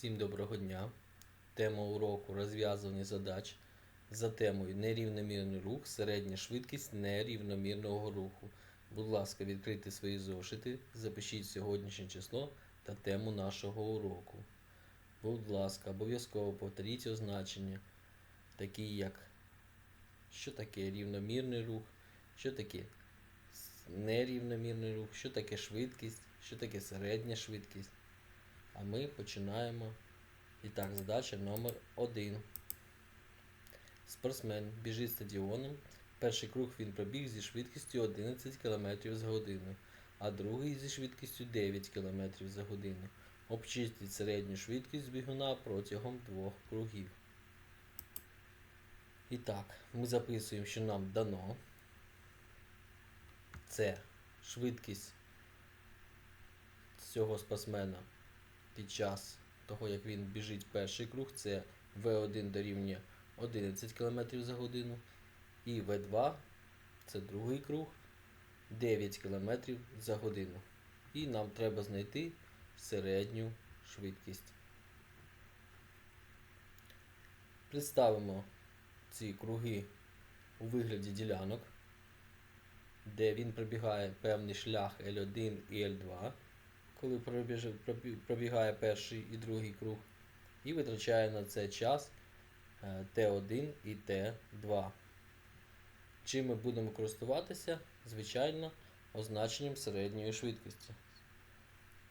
Всім доброго дня. Тема уроку розв'язування задач за темою нерівномірний рух, середня швидкість нерівномірного руху. Будь ласка, відкрийте свої зошити, запишіть сьогоднішнє число та тему нашого уроку. Будь ласка, обов'язково повторіть означення, такі як що таке рівномірний рух, що таке нерівномірний рух, що таке швидкість, що таке середня швидкість. А ми починаємо. І так, задача номер 1. Спортсмен біжить стадіоном. Перший круг він пробіг зі швидкістю 11 км за годину, а другий зі швидкістю 9 км за годину. Обчистіть середню швидкість бігуна протягом двох кругів. І так, ми записуємо, що нам дано. Це швидкість цього спортсмена під час того, як він біжить перший круг, це V1 дорівнює 11 км за годину. І V2 це другий круг 9 км за годину. І нам треба знайти середню швидкість. Представимо ці круги у вигляді ділянок, де він пробігає певний шлях L1 і L2 коли пробіж- пробігає перший і другий круг, і витрачає на це час е, Т1 і Т2. Чим ми будемо користуватися? Звичайно, означенням середньої швидкості.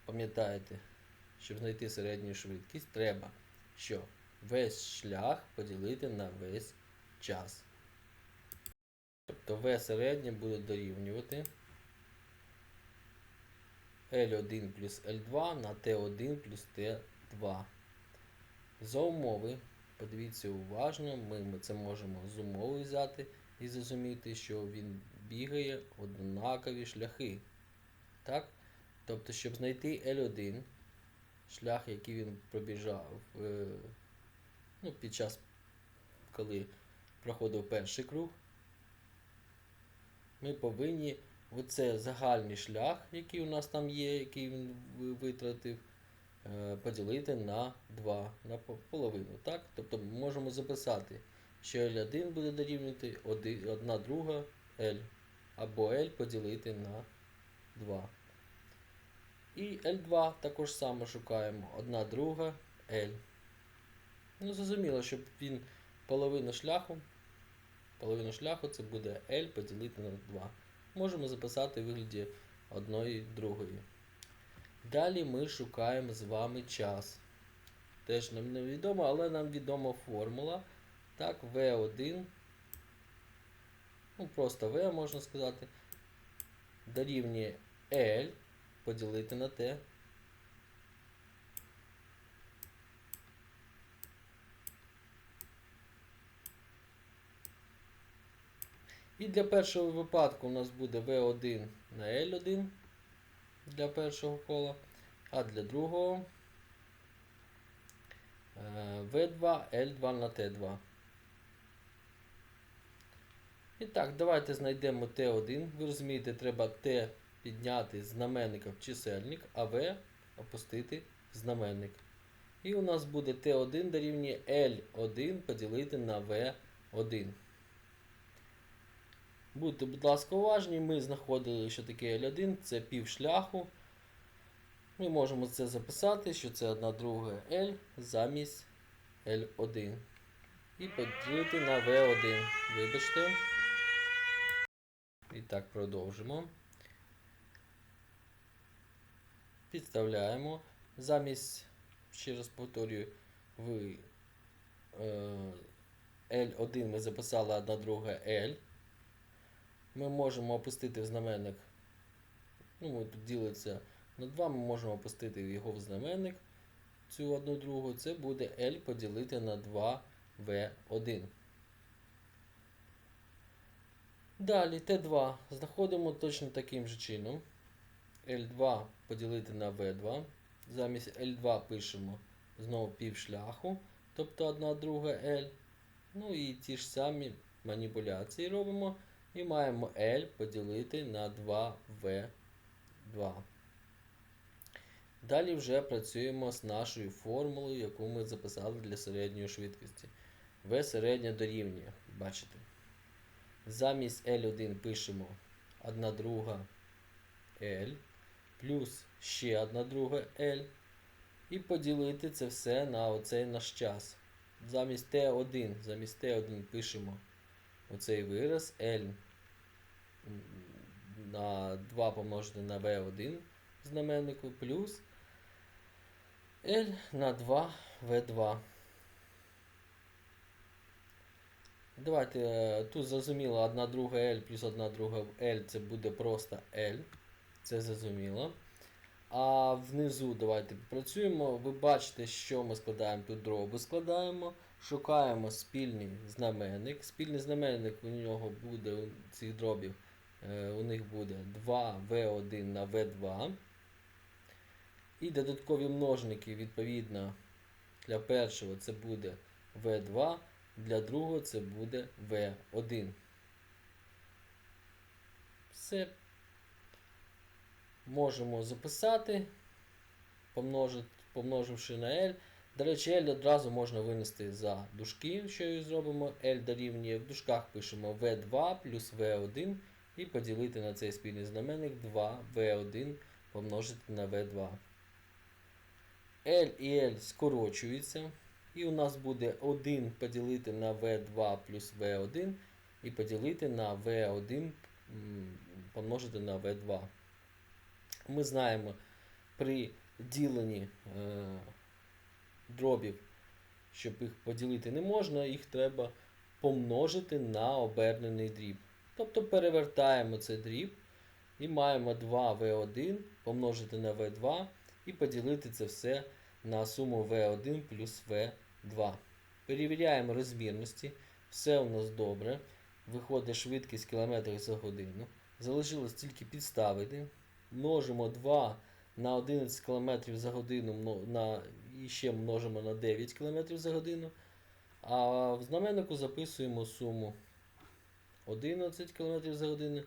Пам'ятаєте, щоб знайти середню швидкість, треба, що весь шлях поділити на весь час. Тобто В середнє буде дорівнювати L1 плюс L2 на T1 плюс T2. За умови, подивіться уважно, ми, це можемо з умови взяти і зрозуміти, що він бігає однакові шляхи. Так? Тобто, щоб знайти L1, шлях, який він пробіжав е, ну, під час, коли проходив перший круг, ми повинні оце загальний шлях, який у нас там є, який він витратив, е, поділити на 2, на половину. Так? Тобто ми можемо записати, що L1 буде дорівнювати 1 друга L, або L поділити на 2. І L2 також само шукаємо 1 друга L. Ну, зрозуміло, щоб він половину шляху, половину шляху це буде L поділити на 2 можемо записати в вигляді одної другої. Далі ми шукаємо з вами час. Теж нам не відомо, але нам відома формула. Так, V1. Ну, просто V можна сказати. Дорівнює L поділити на T. І для першого випадку у нас буде V1 на L1 для першого кола, а для другого е, V2 L2 на T2. І так, давайте знайдемо T1. Ви розумієте, треба T підняти з знаменника в чисельник, а V опустити в знаменник. І у нас буде T1 дорівнює L1 поділити на V1. Будьте, будь ласка, уважні, ми знаходили, що таке L1, це пів шляху. Ми можемо це записати, що це 1 друга L замість L1. І поділити на V1. Вибачте. І так, продовжимо. Підставляємо. Замість, ще раз повторюю, в е, L1 ми записали 1 друга L. Ми можемо опустити в знаменник. Ну, тут ділиться на 2, ми можемо опустити його в знаменник. Цю одну другу. Це буде L поділити на 2V1. Далі Т2 знаходимо точно таким же чином. L2 поділити на V2. Замість L2 пишемо знову півшляху, тобто 1 друга L. Ну і ті ж самі маніпуляції робимо. І маємо L поділити на 2V2. Далі вже працюємо з нашою формулою, яку ми записали для середньої швидкості. В середня дорівнює. Бачите. Замість L1 пишемо 1 друга L плюс ще 1 друга L. І поділити це все на оцей наш час. Замість T1, замість T1 пишемо оцей вираз L на 2 помножити на V1 в знаменнику плюс L на 2 V2. Давайте е, тут зрозуміло 1 друга L плюс 1 друга L це буде просто L. Це зрозуміло. А внизу давайте попрацюємо. Ви бачите, що ми складаємо тут дроби. Складаємо, шукаємо спільний знаменник. Спільний знаменник у нього буде у цих дробів. е, У них буде 2V1 на V2. І додаткові множники, відповідно, для першого це буде V2, для другого це буде V1. Все можемо записати, помноживши на L. До речі, L одразу можна винести за дужки, що і зробимо. L дорівнює в дужках пишемо V2 плюс V1 і поділити на цей спільний знаменник 2V1 помножити на V2. L і L скорочуються. І у нас буде 1 поділити на V2 плюс V1 і поділити на V1 помножити на V2. Ми знаємо при діленні е, дробів, щоб їх поділити не можна, їх треба помножити на обернений дріб. Тобто перевертаємо цей дріб і маємо 2v1 помножити на v2 і поділити це все на суму v1 плюс v2. Перевіряємо розмірності. Все у нас добре. Виходить швидкість км за годину. Залишилось тільки підставити. Множимо 2 на 11 км за годину на, і ще множимо на 9 км за годину. А в знаменнику записуємо суму 11 км за годину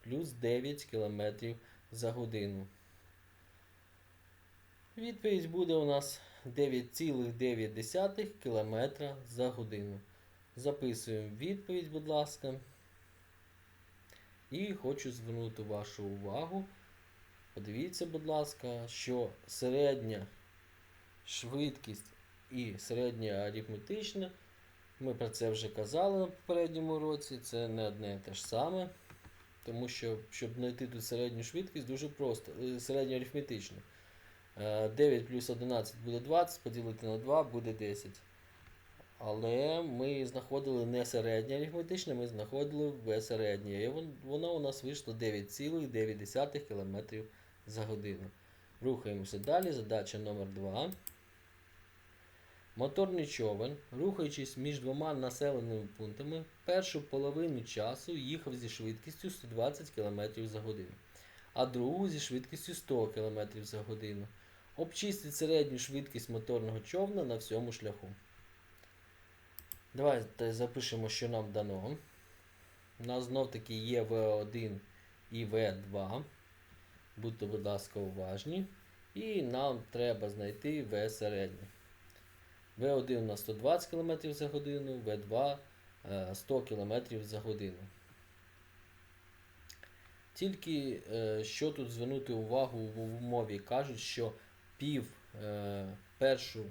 плюс 9 км за годину. Відповідь буде у нас 9,9 км за годину. Записуємо відповідь, будь ласка. І хочу звернути вашу увагу. Подивіться, будь ласка, що середня швидкість і середня арифметична. Ми про це вже казали на попередньому році. Це не одне і те ж саме. Тому що, щоб знайти тут середню швидкість, дуже просто. е, Середню арифметичну. Е, 9 плюс 11 буде 20, поділити на 2 буде 10. Але ми знаходили не середнє арифметичне, ми знаходили В. І воно у нас вийшло 9,9 км за годину. Рухаємося далі. Задача номер 2. Моторний човен, рухаючись між двома населеними пунктами, першу половину часу їхав зі швидкістю 120 км за годину, а другу зі швидкістю 100 км за годину. Обчистіть середню швидкість моторного човна на всьому шляху. Давайте запишемо, що нам дано. У нас знов таки є V1 і V2. Будьте, будь ласка, уважні. І нам треба знайти V середнє. V1 у нас 120 км за годину, V2 е, 100 км за годину. Тільки е, що тут звернути увагу в умові, кажуть, що пів е, першу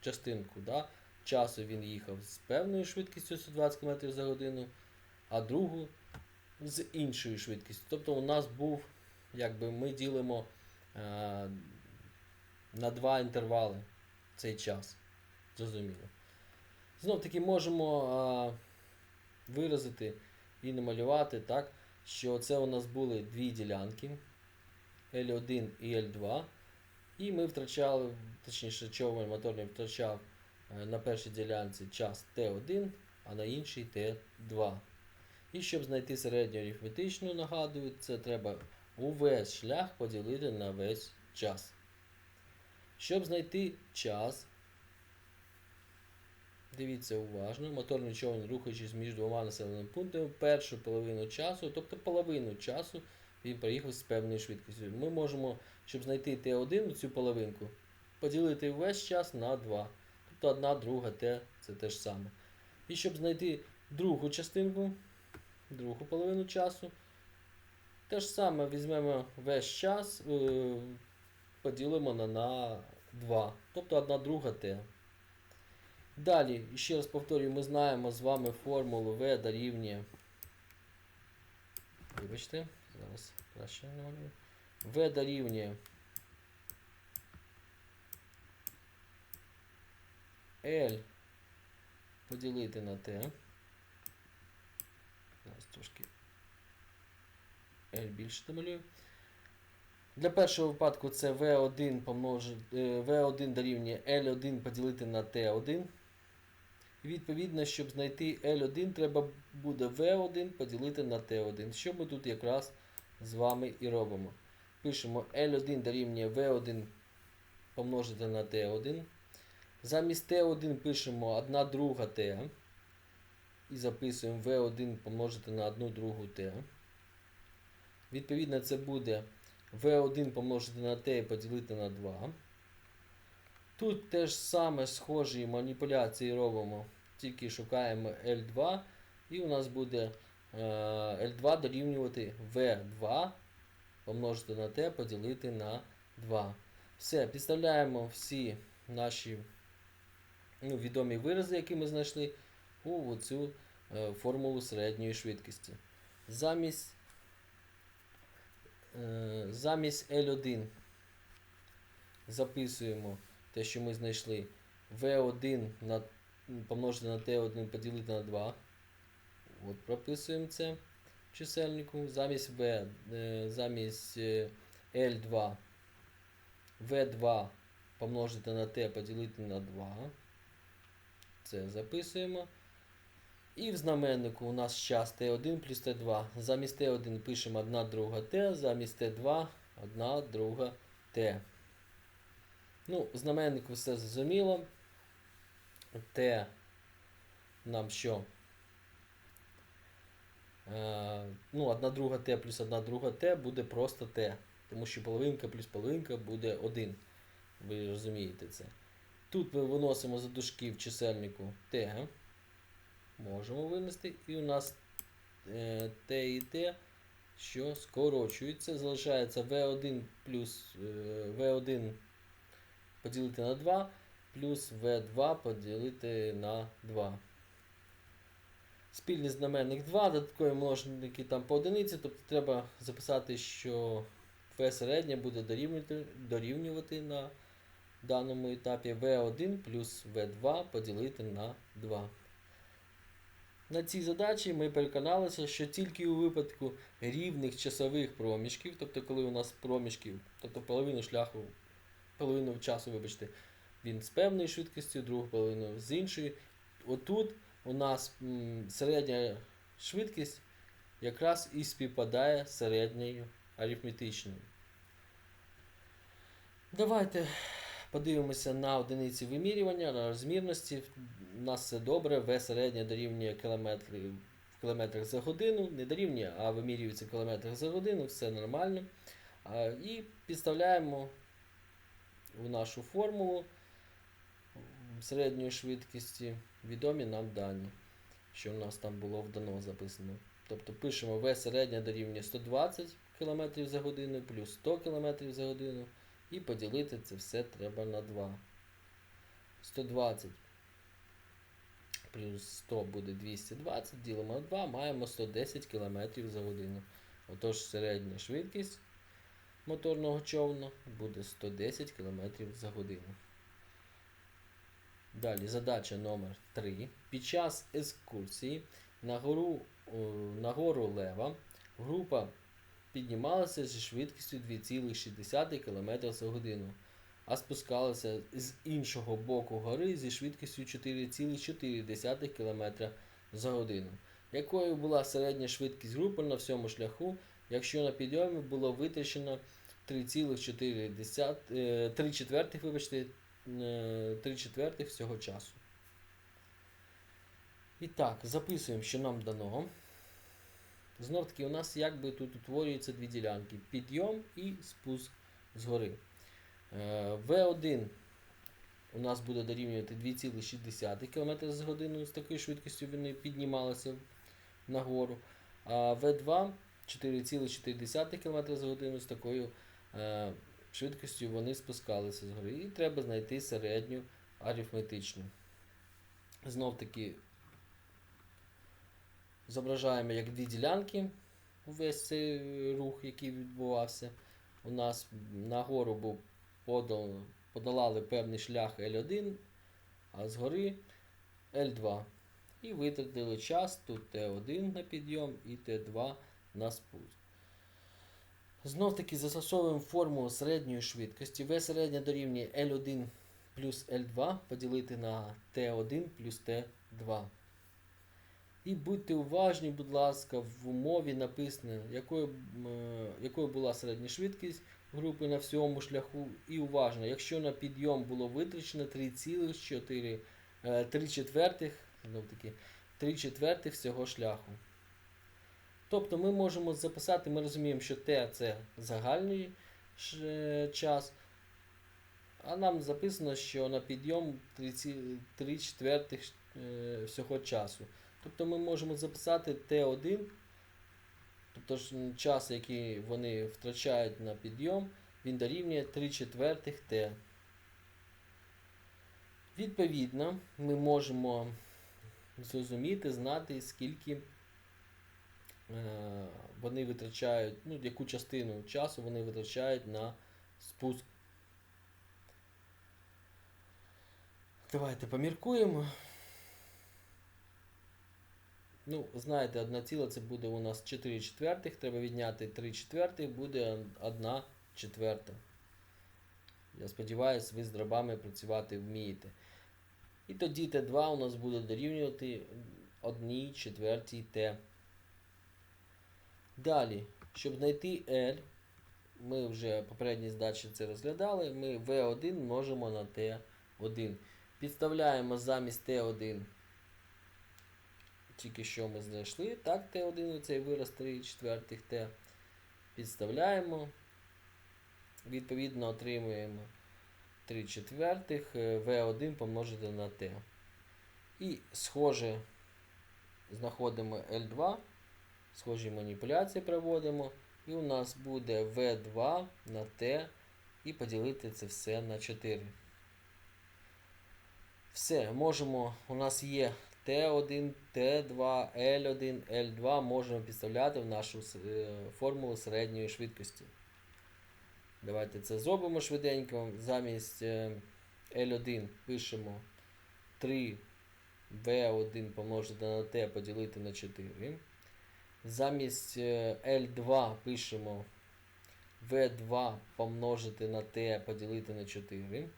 частинку да, часу він їхав з певною швидкістю 120 км за годину, а другу з іншою швидкістю. Тобто у нас був, якби ми ділимо е, на два інтервали цей час. Зрозуміло. Знов таки можемо а, виразити і намалювати так, що це у нас були дві ділянки L1 і L2. І ми втрачали, точніше, човен моторний втрачав е, на першій ділянці час T1, а на іншій T2. І щоб знайти середню арифметичну, нагадую, це треба увесь шлях поділити на весь час. Щоб знайти час, Дивіться уважно, моторний човен, рухаючись між двома населеними пунктами, першу половину часу, тобто половину часу він проїхав з певною швидкістю. Ми можемо, щоб знайти Т1, цю половинку, поділити весь час на 2. Тобто 1 друга Т це те ж саме. І щоб знайти другу частинку, другу половину часу, те ж саме візьмемо весь час, е, поділимо на, на 2. Тобто 1 друга Т. Далі, ще раз повторюю, ми знаємо з вами формулу V дорівнює. Вибачте, зараз краще намалюю. V дорівнює L поділити на T. Зараз трошки L більше домалюю. Для першого випадку це V1 помножити, е, V1 дорівнює L1 поділити на T1. І відповідно, щоб знайти L1, треба буде V1 поділити на T1. Що ми тут якраз з вами і робимо. Пишемо L1 дорівнює V1 помножити на T1. Замість T1 пишемо 1 друга T. І записуємо V1 помножити на 1 другу T. Відповідно, це буде V1 помножити на T поділити на 2. Тут теж саме схожі маніпуляції робимо, тільки шукаємо L2, і у нас буде е, L2 дорівнювати V2 помножити на T поділити на 2. Все, підставляємо всі наші ну, відомі вирази, які ми знайшли, у цю е, формулу середньої швидкості. Замість, е, замість L1 записуємо те, що ми знайшли V1 на, помножити на T1 поділити на 2. От прописуємо це в чисельнику. Замість V, е, замість е, L2 V2 помножити на T поділити на 2. Це записуємо. І в знаменнику у нас час T1 плюс T2. Замість T1 пишемо 1 друга T, замість T2 1 друга T. Ну, в знаменнику все зрозуміло. Т нам що? Е, ну, 1 друга Т плюс 1 друга Т буде просто Т. Тому що половинка плюс половинка буде 1. Ви розумієте це. Тут ми виносимо за дужки в чисельнику Т. Можемо винести. І у нас е, Т і Т, що скорочується. Залишається V1 плюс е, V1 поділити на 2 плюс V2 поділити на 2. Спільний знаменник 2, додаткові множники там по одиниці, тобто треба записати, що V середня буде дорівнювати, дорівнювати на даному етапі V1 плюс V2 поділити на 2. На цій задачі ми переконалися, що тільки у випадку рівних часових проміжків, тобто коли у нас проміжків, тобто половину шляху половину часу, вибачте, він з певною швидкістю, другу половину з іншою. Отут у нас середня швидкість якраз і співпадає з середньою арифметичною. Давайте подивимося на одиниці вимірювання, на розмірності. У нас все добре, В середня дорівнює кілометри в кілометрах за годину, не дорівнює, а вимірюється в кілометрах за годину, все нормально. І підставляємо в нашу формулу середньої швидкості відомі нам дані, що в нас там було вдано записано. Тобто пишемо V середня дорівнює 120 км за годину плюс 100 км за годину. І поділити це все треба на 2. 120 плюс 100 буде 220, ділимо на 2, маємо 110 км за годину. Отож, середня швидкість моторного човна буде 110 км за годину. Далі задача номер 3. Під час екскурсії на гору, на гору Лева група піднімалася зі швидкістю 2,6 км за годину, а спускалася з іншого боку гори зі швидкістю 4,4 км за годину. Якою була середня швидкість групи на всьому шляху, якщо на підйомі було витрачено 3,4 е, 3 четвертих, вибачте, 3 четвертих всього часу. І так, записуємо, що нам дано. Знов таки, у нас якби тут утворюються дві ділянки: підйом і спуск згори. Е, В1 у нас буде дорівнювати 2,6 км з годину з такою швидкістю вони піднімалися нагору. А В2 4,4 км за годину з такою е, швидкістю вони спускалися згори. І треба знайти середню арифметичну. Знов таки зображаємо як дві ділянки увесь цей рух, який відбувався. У нас нагору був подол, подолали певний шлях L1, а згори L2. І витратили час тут T1 на підйом і T2 на спуск. Знов таки застосовуємо формулу середньої швидкості. V середня дорівнює L1 плюс L2 поділити на T1 плюс T2. І будьте уважні, будь ласка, в умові написано, якою, е, якою була середня швидкість групи на всьому шляху. І уважно, якщо на підйом було витрачено 3,4 е, 3 четвертих, знов таки, 3 четвертих всього шляху. Тобто ми можемо записати, ми розуміємо, що Т це загальний час, а нам записано, що на підйом 3 четвертих е, всього часу. Тобто ми можемо записати Т1, тобто час, який вони втрачають на підйом, він дорівнює 3 четвертих Т. Відповідно, ми можемо зрозуміти, знати, скільки вони витрачають, ну, яку частину часу вони витрачають на спуск. Давайте поміркуємо. Ну, знаєте, 1 ціла це буде у нас 4 четвертих, треба відняти 3 четвертих, буде 1 четверта. Я сподіваюся, ви з дробами працювати вмієте. І тоді Т2 у нас буде дорівнювати 1 четвертій Т. Далі, щоб знайти L, ми вже в попередній здачі це розглядали, ми V1 множимо на T1. Підставляємо замість T1 тільки що ми знайшли. Так, Т1 цей вираз 3 четвертих Т. Підставляємо. Відповідно, отримуємо 3 четвертих В1 помножити на Т. І схоже знаходимо L2. Схожі маніпуляції проводимо. І у нас буде V2 на Т. І поділити це все на 4. Все, можемо, у нас є Т1, Т2, L1, L2 можемо підставляти в нашу е, формулу середньої швидкості. Давайте це зробимо швиденько. Замість е, L1 пишемо 3 V1 помножити на T поділити на 4. Замість е, L2 пишемо V2 помножити на T поділити на 4.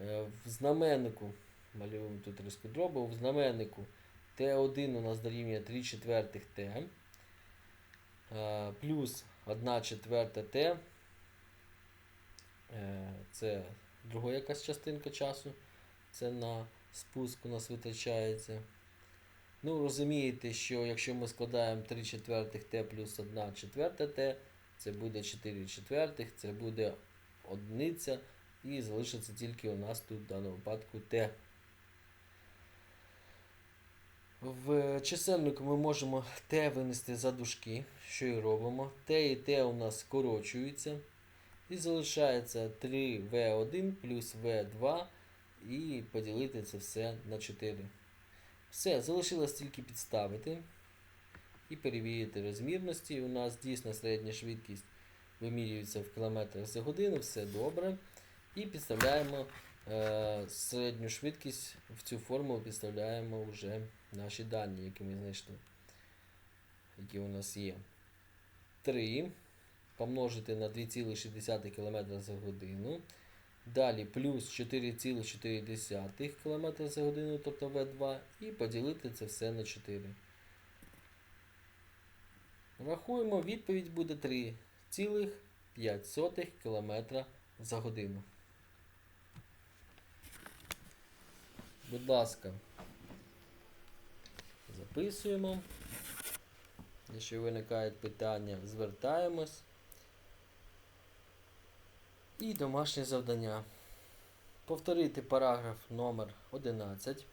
Е, В знаменнику малюємо тут риску дробу, в знаменнику Т1 у нас дорівнює 3 четвертих Т е, плюс 1 четверта Т. Це друга якась частинка часу. Це на спуск у нас витрачається. Ну, розумієте, що якщо ми складаємо 3 четвертих Т плюс 1 четверта Т, це буде 4 четвертих, це буде одиниця. І залишиться тільки у нас тут в даному випадку Т. В чисельнику ми можемо Т винести за дужки, що і робимо. Т і Т у нас скорочуються. І залишається 3В1 плюс В2 і поділити це все на 4. Все, залишилось тільки підставити і перевірити розмірності. У нас дійсно середня швидкість вимірюється в кілометрах за годину, все добре. І підставляємо е, середню швидкість в цю формулу підставляємо вже наші дані, які ми знайшли, які у нас є. 3 помножити на 2,6 км за годину. Далі плюс 4,4 км за годину, тобто В2, і поділити це все на 4. Рахуємо, відповідь буде 3,5 км за годину. Будь ласка, записуємо. Якщо виникають питання, звертаємось. І домашнє завдання. Повторити параграф номер 11,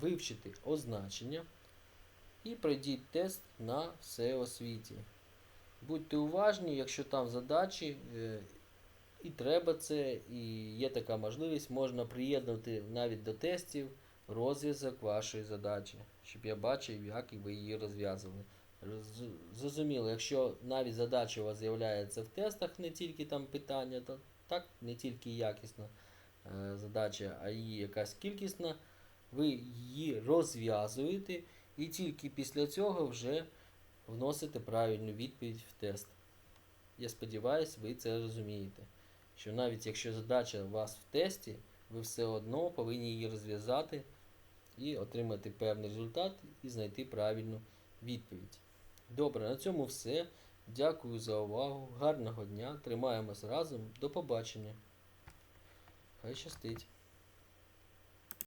вивчити означення і пройдіть тест на всеосвіті. Будьте уважні, якщо там задачі, е, і треба це, і є така можливість, можна приєднати навіть до тестів розв'язок вашої задачі, щоб я бачив, як ви її розв'язували. Зрозуміло, якщо навіть задача у вас з'являється в тестах, не тільки там питання, то так, не тільки якісна е, задача, а і якась кількісна, ви її розв'язуєте і тільки після цього вже вносите правильну відповідь в тест. Я сподіваюся, ви це розумієте. Що навіть якщо задача у вас в тесті, ви все одно повинні її розв'язати і отримати певний результат і знайти правильну відповідь. Добре, на цьому все. Дякую за увагу. Гарного дня. Тримаємось разом. До побачення. Хай щастить.